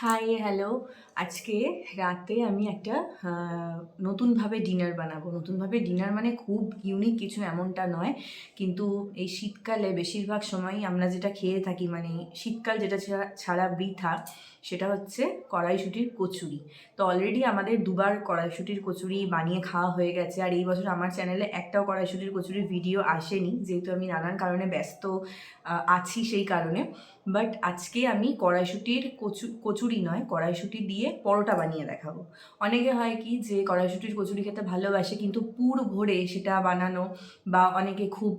Hi, hello. আজকে রাতে আমি একটা নতুনভাবে ডিনার বানাবো। নতুনভাবে ডিনার মানে খুব ইউনিক কিছু এমনটা নয়, কিন্তু এই শীতকালে বেশিরভাগ সময়ই আমরা যেটা খেয়ে থাকি মানে শীতকাল যেটা ছাড়া ছাড়া বৃথা, সেটা হচ্ছে কড়াইশুটির কচুরি। তো অলরেডি আমাদের দুবার কড়াইশুটির কচুরি বানিয়ে খাওয়া হয়ে গেছে, আর এই বছর আমার চ্যানেলে একটাও কড়াইশুটির কচুরির ভিডিও আসেনি, যেহেতু আমি নানান কারণে ব্যস্ত আছি সেই কারণে। বাট আজকে আমি কড়াইশুটির কচু, কচুরি নয়, কড়াইশুটি দিয়ে পরোটা বানিয়ে দেখাবো। অনেকে হয় কি যে কড়াইশুটির কচুরি খেতে ভালোবাসে কিন্তু পুর ভরে সেটা বানানো বা অনেকে খুব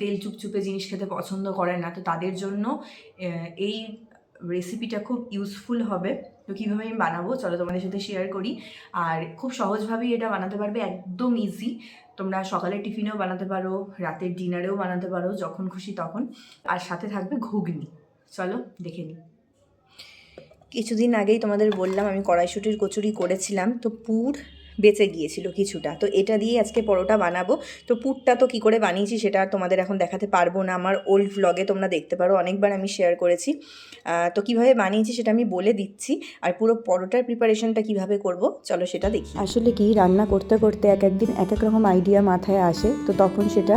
তেল চুপচুপে জিনিস খেতে পছন্দ করে না, তো তাদের জন্য এই রেসিপিটা খুব ইউজফুল হবে। তো কীভাবে আমি বানাবো চলো তোমাদের সাথে শেয়ার করি। আর খুব সহজভাবেই এটা বানাতে পারবে, একদম ইজি তোমরা সকালের টিফিনেও বানাতে পারো, রাতের ডিনারেও বানাতে পারো, যখন খুশি তখন। আর সাথে থাকবে ঘুগনি। চলো দেখে নিই। কিছুদিন আগেই তোমাদের বললাম আমি কড়াইশুটির কচুরি করেছিলাম তো পুর বেঁচে গিয়েছিল কিছুটা। তো এটা দিয়ে আজকে পরোটা বানাবো। তো পুরটা তো কী করে বানিয়েছি সেটা আর তোমাদের এখন দেখাতে পারব না। আমার ওল্ড ভ্লগে তোমরা দেখতে পারো। অনেকবার আমি শেয়ার করেছি। তো কীভাবে বানিয়েছি সেটা আমি বলে দিচ্ছি। আর পুরো পরোটার প্রিপারেশনটা কীভাবে করব, চলো সেটা দেখি। আসলে কি, রান্না করতে করতে এক একদিন এক এক রকম আইডিয়া মাথায় আসে। তো তখন সেটা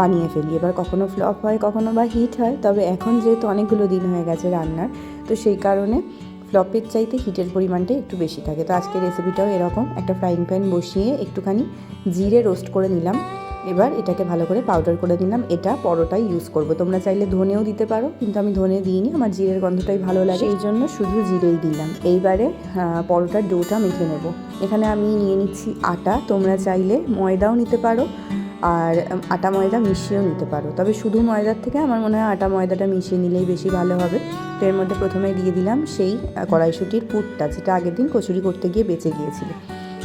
বানিয়ে ফেলি। এবার কখনো ফ্লপ হয়, কখনো বা হিট হয়। তবে এখন যেহেতু অনেকগুলো দিন হয়ে গেছে রান্নার, তো সেই কারণে ফ্লপের চাইতে হিটের পরিমাণটা একটু বেশি থাকে। তো আজকের রেসিপিটাও এরকম। একটা ফ্রাইং প্যান বসিয়ে একটুখানি জিরে রোস্ট করে নিলাম। এবার এটাকে ভালো করে পাউডার করে নিলাম। এটা পরোটাই ইউজ করব। তোমরা চাইলে ধনেও দিতে পারো, কিন্তু আমি ধনে দিইনি। আমার জিরের গন্ধটাই ভালো লাগে। এই জন্য শুধু জিরেই দিলাম। এইবারে পরোটার ডোটা মেখে নেব। এখানে আমি নিয়ে নিচ্ছি আটা। তোমরা চাইলে ময়দাও নিতে পারো। আর আটা ময়দা মিশিয়েও নিতে পারো। তবে শুধু ময়দার থেকে আমার মনে হয় আটা ময়দাটা মিশিয়ে নিলেই বেশি ভালো হবে। তো এর মধ্যে প্রথমে দিয়ে দিলাম সেই কড়াইশুটির পুরটা, যেটা আগের দিন কচুরি করতে গিয়ে বেঁচে গিয়েছিল।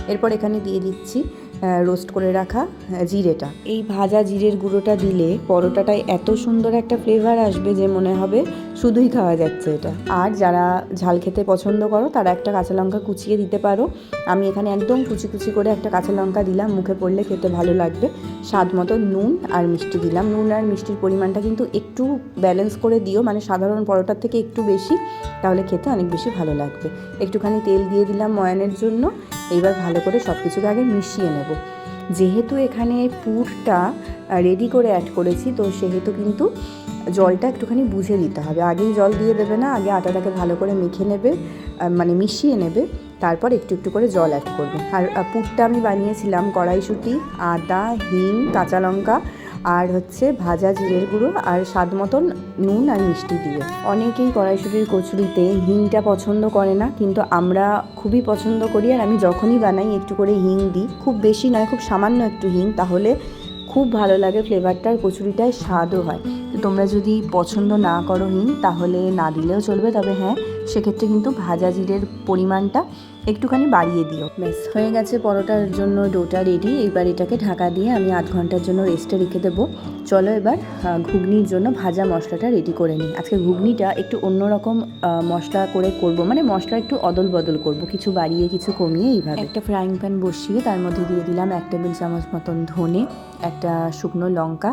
এরপর এখানে দিয়ে দিচ্ছি রোস্ট করে রাখা জিরেটা। এই ভাজা জিরের গুঁড়োটা দিলে পরোটাটায় এত সুন্দর একটা ফ্লেভার আসবে যে মনে হবে শুধুই খাওয়া যাচ্ছে এটা। আর যারা ঝাল খেতে পছন্দ করো, তারা একটা কাঁচা লঙ্কা কুচিয়ে দিতে পারো। আমি এখানে একদম কুচি কুচি করে একটা কাঁচা লঙ্কা দিলাম, মুখে পড়লে খেতে ভালো লাগবে। স্বাদ মতো নুন আর মিষ্টি দিলাম। নুন আর মিষ্টির পরিমাণটা কিন্তু একটু ব্যালেন্স করে দিও মানে সাধারণ পরোটার থেকে একটু বেশি, তাহলে খেতে অনেক বেশি ভালো লাগবে। একটুখানি তেল দিয়ে দিলাম ময়ানের জন্য। এইবার ভালো করে সব কিছুকে আগে মিশিয়ে নেব। যেহেতু এখানে পুরটা রেডি করে অ্যাড করেছি, তো সেহেতু কিন্তু জলটা একটুখানি বুঝে দিতে হবে। আগেই জল দিয়ে দেবে না, আগে আটাটাকে ভালো করে মেখে নেবে মানে মিশিয়ে নেবে, তারপর একটু একটু করে জল অ্যাড করবে। আর পুরটা আমি বানিয়েছিলাম কড়াইশুঁটি, আদা, হিং, কাঁচা লঙ্কা আর হচ্ছে ভাজা জিরের গুঁড়ো আর স্বাদ মতন নুন আর মিষ্টি দিয়ে। অনেকেই কড়াইশুটির কচুরিতে হিংটা পছন্দ করে না, কিন্তু আমরা খুবই পছন্দ করি আর আমি যখনই বানাই একটু করে হিং দিই। খুব বেশি নয়, খুব সামান্য একটু হিং, তাহলে খুব ভালো লাগে ফ্লেভারটার কচুরিটায় স্বাদও হয়। তোমরা যদি পছন্দ না করো হিং, তাহলে না দিলেও চলবে। তবে হ্যাঁ সেক্ষেত্রে কিন্তু ভাজা জিরের পরিমাণটা একটুখানি বাড়িয়ে দিও। ব্যাস, হয়ে গেছে পরোটার জন্য ডোটা রেডি এবার এটাকে ঢাকা দিয়ে আমি আধ ঘণ্টার জন্য রেস্টে রেখে দেবো। চলো এবার ঘুগনির জন্য ভাজা মশলাটা রেডি করে নিই। আজকে ঘুগনিটা একটু অন্যরকম মশলা করে করব। মানে মশলা একটু অদল বদল করব, কিছু বাড়িয়ে, কিছু কমিয়ে এইভাবে। একটা ফ্রাইং প্যান বসিয়ে তার মধ্যে দিয়ে দিলাম এক টেবিল চামচ মতন ধনে, একটা শুকনো লঙ্কা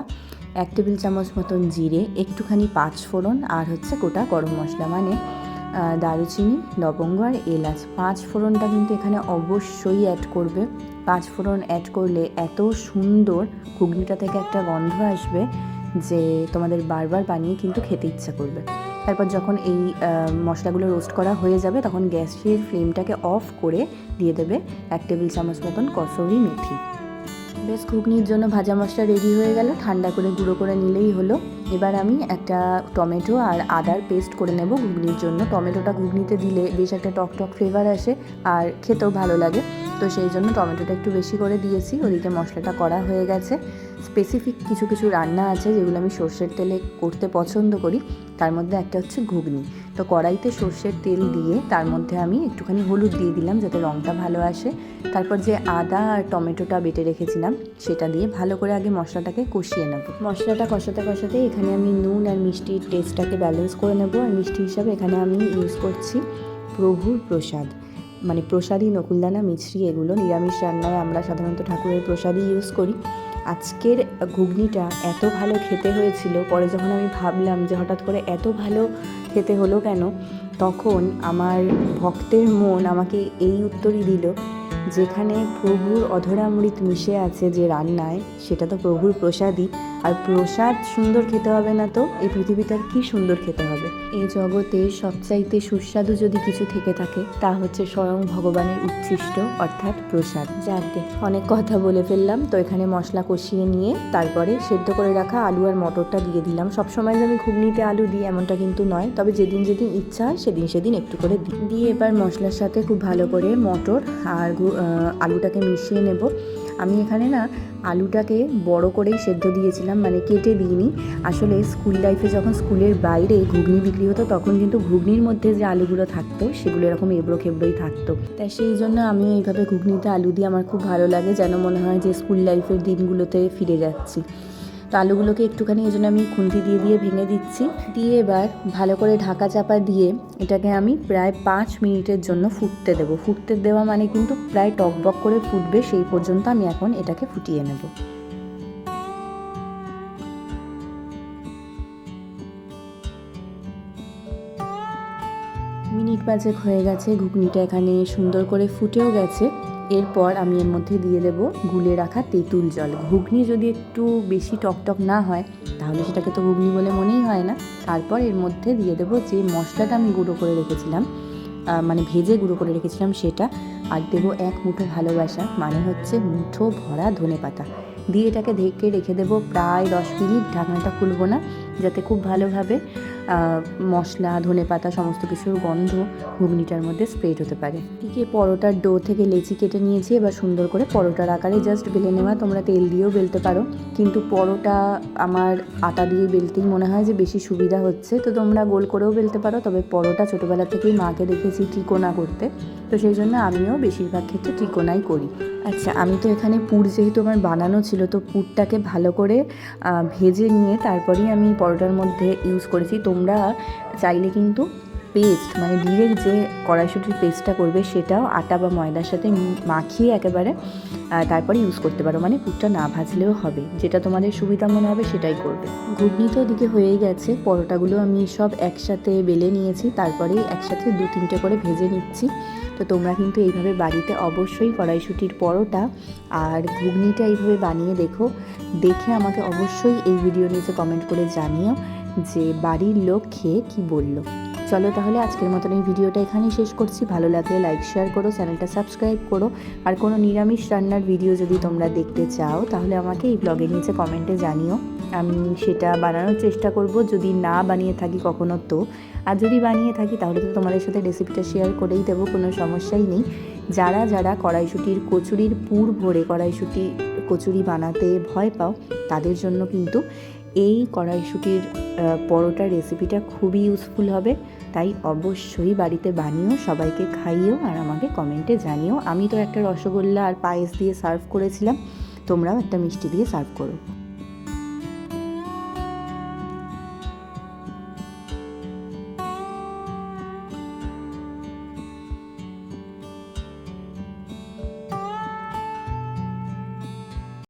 এক টেবিল চামচ মতন জিরে, একটুখানি পাঁচ ফোড়ন আর হচ্ছে গোটা গরম মশলা মানে দারুচিনি, লবঙ্গ আর এলাচ। পাঁচ ফোড়নটা কিন্তু এখানে অবশ্যই অ্যাড করবে। পাঁচ ফোড়ন অ্যাড করলে এত সুন্দর ঘুগনিটা থেকে একটা গন্ধ আসবে যে তোমাদের বারবার বানিয়ে কিন্তু খেতে ইচ্ছা করবে। তারপর যখন এই মশলাগুলো রোস্ট করা হয়ে যাবে, তখন গ্যাসের ফ্লেমটাকে অফ করে দিয়ে দেবে এক টেবিল চামচ মতন কসৌরি মেথি। বেশ ঘুগনির জন্য ভাজা মশলা রেডি হয়ে গেল। ঠান্ডা করে গুঁড়ো করে নিলেই হলো। এবার আমি একটা টমেটো আর আদার পেস্ট করে নেব ঘুগনির জন্য। টমেটোটা ঘুগনিতে দিলে বেশ একটা টক টক ফ্লেভার আসে আর খেতেও ভালো লাগে। তো সেই জন্য টমেটোটা একটু বেশি করে দিয়েছি। ওদিকে মশলাটা করা হয়ে গেছে। স্পেসিফিক কিছু কিছু রান্না আছে যেগুলো আমি সর্ষের তেলে করতে পছন্দ করি। তার মধ্যে একটা হচ্ছে ঘুগনি। তো কড়াইতে সর্ষের তেল দিয়ে তার মধ্যে আমি একটুখানি হলুদ দিয়ে দিলাম যাতে রঙটা ভালো আসে। তারপর যে আদা আর টমেটোটা বেটে রেখেছিলাম, সেটা দিয়ে ভালো করে আগে মশলাটাকে কষিয়ে নেব। মশলাটা কষাতে কষাতে এখানে আমি নুন আর মিষ্টির টেস্টটাকে ব্যালেন্স করে নেব। আর মিষ্টি হিসাবে এখানে আমি ইউজ করছি প্রভুর প্রসাদ। মানে প্রসাদী নকুলদানা মিছরি, এগুলো নিরামিষ রান্নায় আমরা সাধারণত ঠাকুরের প্রসাদই ইউজ করি। আজকের ঘুগনিটা এত ভালো খেতে হয়েছিল, পরে যখন আমি ভাবলাম যে হঠাৎ করে এত ভালো খেতে হলো কেন, তখন আমার ভক্তের মন আমাকে এই উত্তরই দিল, যেখানে প্রভুর অধরামৃত মিশে আছে যে রান্নায়, সেটা তো প্রভুর প্রসাদই আর প্রসাদ সুন্দর খেতে হবে না তো? এই পৃথিবীটার কি সুন্দর খেতে হবে? এই জগতে সবচাইতে সুস্বাদু যদি কিছু থেকে থাকে, তা হচ্ছে স্বয়ং ভগবানের উচ্ছিষ্ট, অর্থাৎ প্রসাদ। যাকে অনেক কথা বলে ফেললাম, তো এখানে মশলা কষিয়ে নিয়ে তারপরে সেদ্ধ করে রাখা আলু আর মটরটা দিয়ে দিলাম। সবসময় যে আমি ঘুগনিতে আলু দিই এমনটা কিন্তু নয়, তবে যেদিন যেদিন ইচ্ছা হয় সেদিন সেদিন একটু করে দিই। দিয়ে এবার মশলার সাথে খুব ভালো করে মটর আর আলুটাকে মিশিয়ে নেব। আমি এখানে না আলুটাকে বড় করেই সেদ্ধ দিয়েছিলাম মানে কেটে দিইনি। আসলে স্কুল লাইফে যখন স্কুলের বাইরে ঘুগনি বিক্রি হতো, তখন কিন্তু ঘুগনির মধ্যে যে আলুগুলো থাকতো, সেগুলো এরকম এবড়ো খেবড়োই থাকতো। তাই সেই জন্য আমি এইভাবে ঘুগনিতে আলু দিয়ে আমার খুব ভালো লাগে, যেন মনে হয় যে স্কুল লাইফের দিনগুলোতে ফিরে যাচ্ছি। তো আলুগুলোকে একটুখানি এই জন্য আমি খুন্তি দিয়ে দিয়ে ভেঙে দিচ্ছি। দিয়ে এবার ভালো করে ঢাকা চাপা দিয়ে এটাকে আমি প্রায় পাঁচ মিনিটের জন্য ফুটতে দেবো। ফুটতে দেওয়া মানে কিন্তু প্রায় টকবক করে ফুটবে, সেই পর্যন্ত আমি এখন এটাকে ফুটিয়ে নেব। মিনিট পাঁচেক হয়ে গেছে, ঘুগনিটা এখানে সুন্দর করে ফুটেও গেছে। এরপর আমি এর মধ্যে দিয়ে দেব গুলে রাখা তেঁতুল জল। ঘুগনি যদি একটু বেশি টকটক না হয়, তাহলে সেটাকে তো ঘুগনি বলে মনেই হয় না। তারপর এর মধ্যে দিয়ে দেবো যে মশলাটা আমি গুঁড়ো করে রেখেছিলাম মানে ভেজে গুঁড়ো করে রেখেছিলাম সেটা। আর দেবো এক মুঠো ভালোবাসা মানে হচ্ছে মুঠো ভরা ধনে পাতা। দিয়ে এটাকে ঢেকে রেখে দেবো প্রায় দশ মিনিট, ঢাকনাটা খুলবো না, যাতে খুব ভালোভাবে মশলা ধনে পাতা সমস্ত কিছুর গন্ধ ঘুগনিটার মধ্যে স্প্রেড হতে পারে। ঠিক এই পরোটার ডো থেকে লেচি কেটে নিয়েছি, এবার সুন্দর করে পরোটার আকারে জাস্ট বেলে নেওয়া। তোমরা তেল দিয়েও বেলতে পারো। কিন্তু পরোটা আমার আটা দিয়ে বেলতেই মনে হয় যে বেশি সুবিধা হচ্ছে। তো তোমরা গোল করেও বেলতে পারো, তবে পরোটা ছোটোবেলা থেকেই মাকে দেখেছি ত্রিকোণা করতে। তো সেই জন্য আমিও বেশিরভাগ ক্ষেত্রে ত্রিকোণাই করি। আচ্ছা আমি তো এখানে পুর যেহেতু আমার বানানো ছিল, তো পুরটাকে ভালো করে ভেজে নিয়ে তারপরেই আমি পরোটার মধ্যে ইউজ করেছি। তোমরা চাইলে কিন্তু পেস্ট মানে ডিরেক্ট যে কড়াইশুটির পেস্টটা করবে সেটাও আটা বা ময়দার সাথে মাখিয়ে একেবারে তারপরে ইউজ করতে পারো। মানে পুরটা না ভাজলেও হবে। যেটা তোমাদের সুবিধা মনে হবে সেটাই করবে। ঘুগনি তো ওদিকে হয়েই গেছে। পরোটাগুলো আমি সব একসাথে বেলে নিয়েছি। তারপরে একসাথে দু তিনটে করে ভেজে নিচ্ছি। তো তোমরা কিন্তু এইভাবে বাড়িতে অবশ্যই কড়াইশুটির পরোটা আর ঘুগনিটা এইভাবে বানিয়ে দেখো। দেখে আমাকে অবশ্যই এই ভিডিও নিচে কমেন্ট করে জানিও। যে বাড়ির লোক খেয়ে কি বলল। চলো তাহলে আজকের মতন এই ভিডিওটা এখানেই শেষ করছি। ভালো লাগলে লাইক শেয়ার করো, চ্যানেলটা সাবস্ক্রাইব করো। আর কোনো নিরামিষ রান্নার ভিডিও যদি তোমরা দেখতে চাও, তাহলে আমাকে এই ব্লগের নিচে কমেন্টে জানিও। আমি সেটা বানানোর চেষ্টা করব। যদি না বানিয়ে থাকি কখনো তো। আর যদি বানিয়ে থাকি, তাহলে তো তোমাদের সাথে রেসিপিটা শেয়ার করেই দেবো, কোনো সমস্যাই নেই। যারা যারা কড়াইশুটির কচুরির পুর ভরে কড়াইশুটি কচুরি বানাতে ভয় পাও, তাদের জন্য কিন্তু এই কড়াইশুটির পরোটা রেসিপিটা খুবই ইউজফুল হবে। তাই অবশ্যই বাড়িতে বানিও, সবাইকে খাইও আর আমাকে কমেন্টে জানিও। আমি তো একটা রসগোল্লা আর পায়েস দিয়ে সার্ভ করেছিলাম। তোমরাও একটা মিষ্টি দিয়ে সার্ভ করো।